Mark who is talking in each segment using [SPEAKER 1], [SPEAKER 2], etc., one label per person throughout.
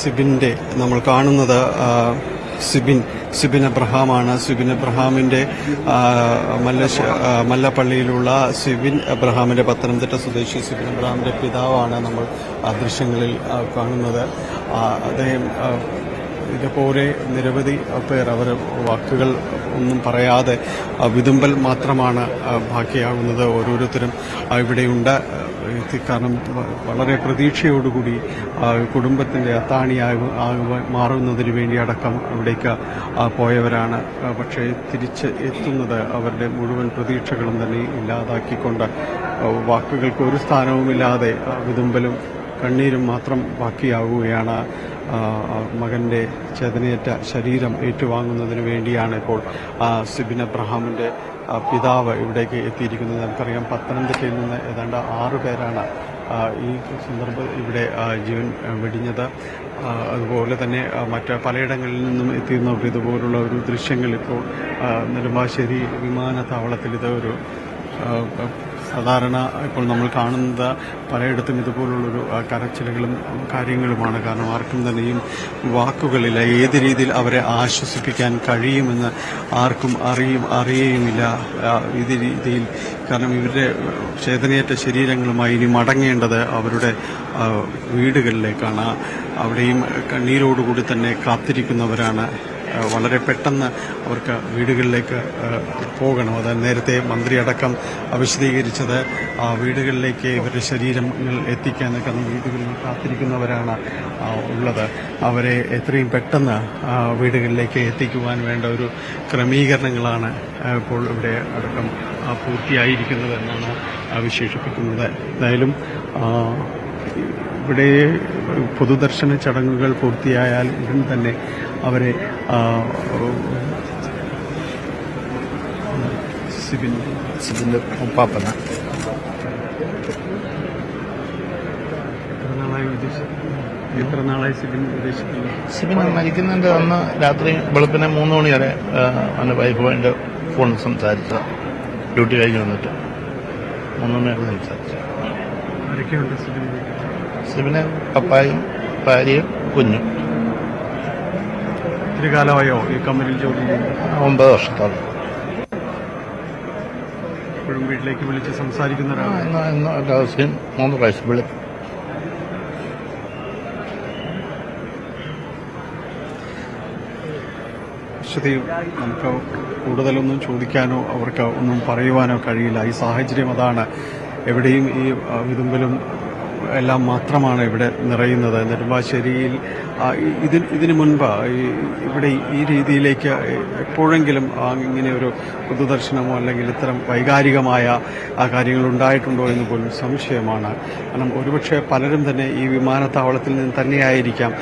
[SPEAKER 1] സിബിന്റെ നമ്മൾ കാണുന്നത് സിബിൻ സിബിൻ അബ്രഹാമാണ്. സിബിൻ അബ്രഹാമിന്റെ മല്ല മല്ലപ്പള്ളിയിലുള്ള സിബിൻ അബ്രഹാമിന്റെ പത്തനംതിട്ട സ്വദേശി സിബിൻ അബ്രഹാമിന്റെ പിതാവാണ് നമ്മൾ ദൃശ്യങ്ങളിൽ കാണുന്നത്. അദ്ദേഹം ഇതുപോലെ നിരവധി പേർ അവർ വാക്കുകൾ ഒന്നും പറയാതെ വിതുമ്പൽ മാത്രമാണ് ബാക്കിയാകുന്നത് ഓരോരുത്തരും ഇവിടെയുണ്ട്. കാരണം വളരെ പ്രതീക്ഷയോടുകൂടി കുടുംബത്തിന്റെ ആകുവാൻ മാറുന്നതിന് വേണ്ടി അടക്കം അവിടേക്ക് പോയവരാണ്. പക്ഷേ തിരിച്ച് എത്തുന്നത് അവരുടെ മുഴുവൻ പ്രതീക്ഷകളും തന്നെ ഇല്ലാതാക്കിക്കൊണ്ട് വാക്കുകൾക്ക് ഒരു സ്ഥാനവുമില്ലാതെ വിതുമ്പലും കണ്ണീരും മാത്രം ബാക്കിയാവുകയാണ്. മകന്റെ ചേതനയേറ്റ ശരീരം ഏറ്റുവാങ്ങുന്നതിന് വേണ്ടിയാണ് ഇപ്പോൾ സിബിൻ അബ്രഹാമിന്റെ പിതാവ് ഇവിടേക്ക് എത്തിയിരിക്കുന്നത്. നമുക്കറിയാം പത്തനംതിട്ടയിൽ നിന്ന് ഏതാണ്ട് ആറു പേരാണ് ഈ സന്ദർഭം ഇവിടെ ജീവൻ വെടിഞ്ഞത്. അതുപോലെ തന്നെ മറ്റ് പലയിടങ്ങളിൽ നിന്നും എത്തിയിരുന്നവർ ഇതുപോലുള്ള ഒരു ദൃശ്യങ്ങൾ ഇപ്പോൾ നെടുമ്പാശ്ശേരി വിമാനത്താവളത്തിൽ ഇത് ഒരു സാധാരണ ഇപ്പോൾ നമ്മൾ കാണുന്നത് പലയിടത്തും ഇതുപോലുള്ളൊരു കരച്ചിലുകളും കാര്യങ്ങളുമാണ്. കാരണം ആർക്കും തന്നെയും വാക്കുകളില്ല. ഏത് രീതിയിൽ അവരെ ആശ്വസിപ്പിക്കാൻ കഴിയുമെന്ന് ആർക്കും അറിയും അറിയുമില്ല ആ, ഇത് രീതിയിൽ. കാരണം ഇവരുടെ ചേതനയേറ്റ ശരീരങ്ങളുമായി ഇനി മടങ്ങേണ്ടത് അവരുടെ വീടുകളിലേക്കാണ്. അവിടെയും കണ്ണീരോടുകൂടി തന്നെ കാത്തിരിക്കുന്നവരാണ് വളരെ പെട്ടെന്ന് അവർക്ക് വീടുകളിലേക്ക് പോകണം. അത് നേരത്തെ മന്ത്രി അടക്കം വിശദീകരിച്ചത് ആ വീടുകളിലേക്ക് ഇവരുടെ ശരീരങ്ങൾ എത്തിക്കാനൊക്കെ വീടുകളിൽ കാത്തിരിക്കുന്നവരാണ് ഉള്ളത്. അവരെ എത്രയും പെട്ടെന്ന് വീടുകളിലേക്ക് എത്തിക്കുവാൻ വേണ്ട ഒരു ക്രമീകരണങ്ങളാണ് ഇപ്പോൾ ഇവിടെ അടക്കം പൂർത്തിയായിരിക്കുന്നത് എന്നാണ് വിശേഷിപ്പിക്കുന്നത്. എന്തായാലും ഇവിടെ പൊതുദർശന ചടങ്ങുകൾ പൂർത്തിയായാൽ ഉടൻ തന്നെ അവരെ സിബിൻ എത്ര നാളായി ഉദ്ദേശിക്കുന്നു? സിബിൻ
[SPEAKER 2] മരിക്കുന്നതിന്റെ അന്ന് രാത്രി വെളുപ്പിനെ മൂന്ന് മണി വരെ എന്റെ വൈഫുമായിട്ട് ഫോൺ സംസാരിച്ച ഡ്യൂട്ടി കഴിഞ്ഞ് വന്നിട്ട് മൂന്ന് മണി വരെ സംസാരിച്ചു.
[SPEAKER 1] ആരൊക്കെയുണ്ട് സിബിൻ
[SPEAKER 2] സിബിന് പപ്പായും ഭാര്യയും കുഞ്ഞും.
[SPEAKER 1] ഒത്തിരി കാലമായോ ഈ കമ്പനിയിൽ ജോലി ചെയ്യുന്നത്?
[SPEAKER 2] ഒമ്പത് വർഷത്തോളം.
[SPEAKER 1] വീട്ടിലേക്ക് വിളിച്ച് സംസാരിക്കുന്ന ഒരാളാണ്
[SPEAKER 2] ദിവസം മൂന്ന് പ്രാവശ്യം വിളി
[SPEAKER 1] നമുക്ക് കൂടുതലൊന്നും ചോദിക്കാനോ അവർക്ക് ഒന്നും പറയുവാനോ കഴിയില്ല. ഈ സാഹചര്യം അതാണ്. എവിടെയും ഈ വിതുമ്പലും എല്ലാം മാത്രമാണ് ഇവിടെ നിറയുന്നത്. നെടുമ്പാശ്ശേരിയിൽ ഇതിന് ഇതിനു മുൻപ് ഇവിടെ ഈ രീതിയിലേക്ക് എപ്പോഴെങ്കിലും ഇങ്ങനെ ഒരു പൊതുദർശനമോ അല്ലെങ്കിൽ ഇത്തരം വൈകാരികമായ ആ കാര്യങ്ങൾ ഉണ്ടായിട്ടുണ്ടോ എന്ന് പോലും സംശയമാണ്. കാരണം ഒരുപക്ഷെ പലരും തന്നെ ഈ വിമാനത്താവളത്തിൽ നിന്ന് തന്നെയായിരിക്കാം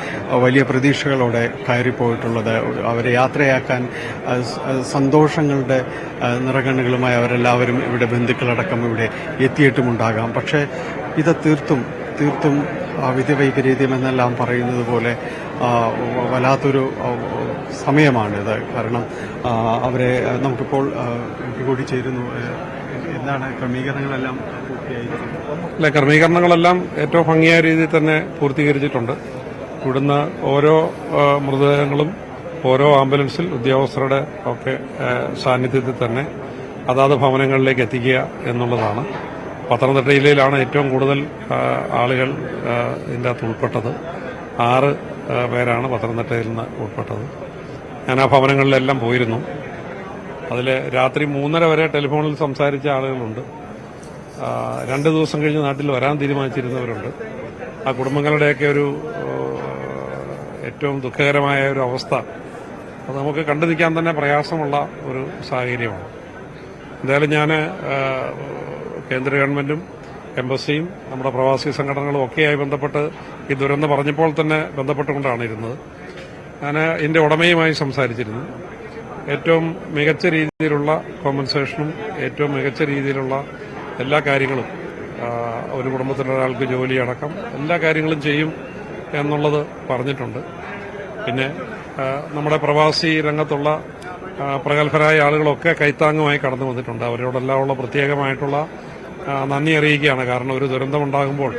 [SPEAKER 1] വലിയ പ്രതീക്ഷകളോടെ കയറിപ്പോയിട്ടുള്ളത്. അവരെ യാത്രയാക്കാൻ സന്തോഷങ്ങളുടെ നിറകണ്ണുകളുമായി അവരെല്ലാവരും ഇവിടെ ബന്ധുക്കളടക്കം ഇവിടെ എത്തിയിട്ടുമുണ്ടാകാം. പക്ഷേ ഇത് തീർത്തും തീർത്തും ആ, വിധിവൈപരീത്യം എന്നെല്ലാം പറയുന്നത് പോലെ വല്ലാത്തൊരു സമയമാണിത് കാരണം അവരെ നമുക്കിപ്പോൾ കൂടി ചേരുന്നു. എന്താണ് ക്രമീകരണങ്ങളെല്ലാം
[SPEAKER 3] അല്ല ക്രമീകരണങ്ങളെല്ലാം ഏറ്റവും ഭംഗിയായ രീതിയിൽ തന്നെ പൂർത്തീകരിച്ചിട്ടുണ്ട്. ഇവിടുന്ന് ഓരോ മൃതദേഹങ്ങളും ഓരോ ആംബുലൻസിൽ ഉദ്യോഗസ്ഥരുടെ ഒക്കെ സാന്നിധ്യത്തിൽ തന്നെ അതാത് ഭവനങ്ങളിലേക്ക് എത്തിക്കുക എന്നുള്ളതാണ്. പത്തനംതിട്ട ജില്ലയിലാണ് ഏറ്റവും കൂടുതൽ ആളുകൾ ഇതിന്റെ അകത്ത് ഉൾപ്പെട്ടത്. ആറ് പേരാണ് പത്തനംതിട്ടയിൽ നിന്ന് ഉൾപ്പെട്ടത്. ഞാൻ ആ ഭവനങ്ങളിലെല്ലാം പോയിരുന്നു. അതിൽ രാത്രി മൂന്നര വരെ ടെലിഫോണിൽ സംസാരിച്ച ആളുകളുണ്ട്. രണ്ട് ദിവസം കഴിഞ്ഞ് നാട്ടിൽ വരാൻ തീരുമാനിച്ചിരുന്നവരുണ്ട്. ആ കുടുംബങ്ങളുടെയൊക്കെ ഒരു ഏറ്റവും ദുഃഖകരമായ ഒരു അവസ്ഥ. അത് നമുക്ക് കണ്ടു നിൽക്കാൻ തന്നെ പ്രയാസമുള്ള ഒരു സാഹചര്യമാണ്. എന്തായാലും ഞാൻ കേന്ദ്ര ഗവൺമെന്റും എംബസിയും നമ്മുടെ പ്രവാസി സംഘടനകളും ഒക്കെയായി ബന്ധപ്പെട്ട് ഈ ദുരന്തം പറഞ്ഞപ്പോൾ തന്നെ ബന്ധപ്പെട്ടുകൊണ്ടാണ് ഇരുന്നത്. ഞാൻ ഇതിന്റെ ഉടമയുമായി സംസാരിച്ചിരുന്നു. ഏറ്റവും മികച്ച രീതിയിലുള്ള കോമ്പൻസേഷനും ഏറ്റവും മികച്ച രീതിയിലുള്ള എല്ലാ കാര്യങ്ങളും ഒരു കുടുംബത്തിലൊരാൾക്ക് ജോലി അടക്കം എല്ലാ കാര്യങ്ങളും ചെയ്യും എന്നുള്ളത് പറഞ്ഞിട്ടുണ്ട്. പിന്നെ നമ്മുടെ പ്രവാസി രംഗത്തുള്ള പ്രഗത്ഭരായ ആളുകളൊക്കെ കൈത്താങ്ങുമായി കടന്നു വന്നിട്ടുണ്ട്. അവരോടെല്ലാം ഉള്ള പ്രത്യേകമായിട്ടുള്ള നന്ദി അറിയിക്കുകയാണ്. കാരണം ഒരു ദുരന്തമുണ്ടാകുമ്പോൾ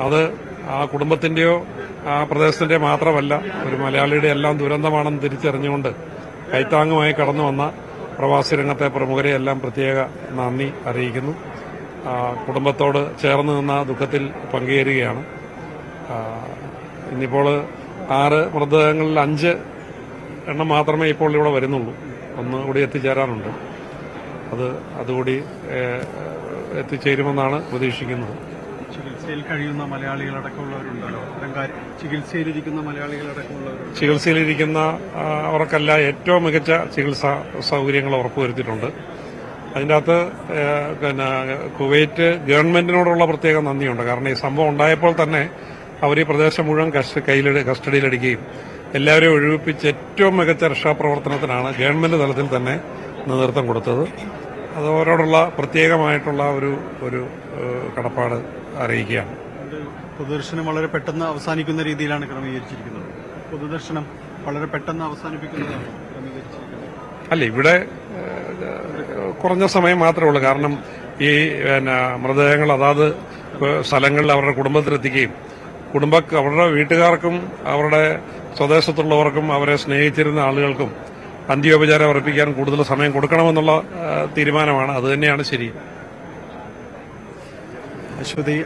[SPEAKER 3] അത് ആ കുടുംബത്തിന്റെയോ ആ പ്രദേശത്തിന്റെ മാത്രമല്ല ഒരു മലയാളിയുടെ എല്ലാം ദുരന്തമാണെന്ന് തിരിച്ചറിഞ്ഞുകൊണ്ട് കൈത്താങ്ങുമായി കടന്നു വന്ന പ്രവാസി രംഗത്തെ പ്രമുഖരെ എല്ലാം പ്രത്യേക നന്ദി അറിയിക്കുന്നു. കുടുംബത്തോട് ചേർന്ന് നിന്ന ദുഃഖത്തിൽ പങ്കുചേരുകയാണ്. ഇന്നിപ്പോൾ ആറ് മൃതദേഹങ്ങളിൽ അഞ്ച് എണ്ണം മാത്രമേ ഇപ്പോൾ ഇവിടെ വരുന്നുള്ളൂ. ഒന്ന് കൂടി എത്തിച്ചേരാനുണ്ട്. അത് അതുകൂടി എത്തിച്ചേരുമെന്നാണ് പ്രതീക്ഷിക്കുന്നത്.
[SPEAKER 1] ചികിത്സയിൽ കഴിയുന്ന മലയാളികളടക്കമുള്ളവരുണ്ടല്ലോ അത്തരം ചികിത്സയിലിരിക്കുന്ന അവർക്കല്ല
[SPEAKER 3] ചികിത്സയിലിരിക്കുന്ന ഏറ്റവും മികച്ച ചികിത്സാ സൗകര്യങ്ങൾ ഉറപ്പുവരുത്തിയിട്ടുണ്ട്. അതിന്റെ അകത്ത് പിന്നെ കുവൈറ്റ് ഗവൺമെന്റിനോടുള്ള പ്രത്യേക നന്ദിയുണ്ട്. കാരണം ഈ സംഭവം ഉണ്ടായപ്പോൾ തന്നെ അവർ ഈ പ്രദേശം മുഴുവൻ കയ്യിലെടു കസ്റ്റഡിയിലെടുക്കുകയും എല്ലാവരെയും ഒഴിവിപ്പിച്ച് ഏറ്റവും മികച്ച രക്ഷാപ്രവർത്തനത്തിനാണ് ഗവൺമെന്റ് തലത്തിൽ തന്നെ നേതൃത്വം കൊടുത്തത്. അത് അവരോടുള്ള പ്രത്യേകമായിട്ടുള്ള ഒരു ഒരു കടപ്പാട് അറിയിക്കുകയാണ്.
[SPEAKER 1] പൊതുദർശനം വളരെ പെട്ടെന്ന് അവസാനിക്കുന്ന രീതിയിലാണ് ക്രമീകരിച്ചിരിക്കുന്നത്. പൊതുദർശനം വളരെ പെട്ടെന്ന് അവസാനിപ്പിക്കുന്നതാണ് ക്രമീകരിച്ചിരിക്കുന്നത്.
[SPEAKER 3] അല്ല ഇവിടെ കുറഞ്ഞ സമയം മാത്രമേ ഉള്ളൂ. കാരണം ഈ പിന്നെ മൃതദേഹങ്ങൾ അതാത് സ്ഥലങ്ങളിൽ അവരുടെ കുടുംബത്തിലെത്തിക്കുകയും കുടുംബ അവരുടെ വീട്ടുകാർക്കും അവരുടെ സ്വദേശത്തുള്ളവർക്കും അവരെ സ്നേഹിച്ചിരുന്ന ആളുകൾക്കും അന്ത്യോപചാരം അർപ്പിക്കാൻ കൂടുതൽ സമയം കൊടുക്കണമെന്നുള്ള തീരുമാനമാണ്. അത് ശരി.
[SPEAKER 1] അശ്വതി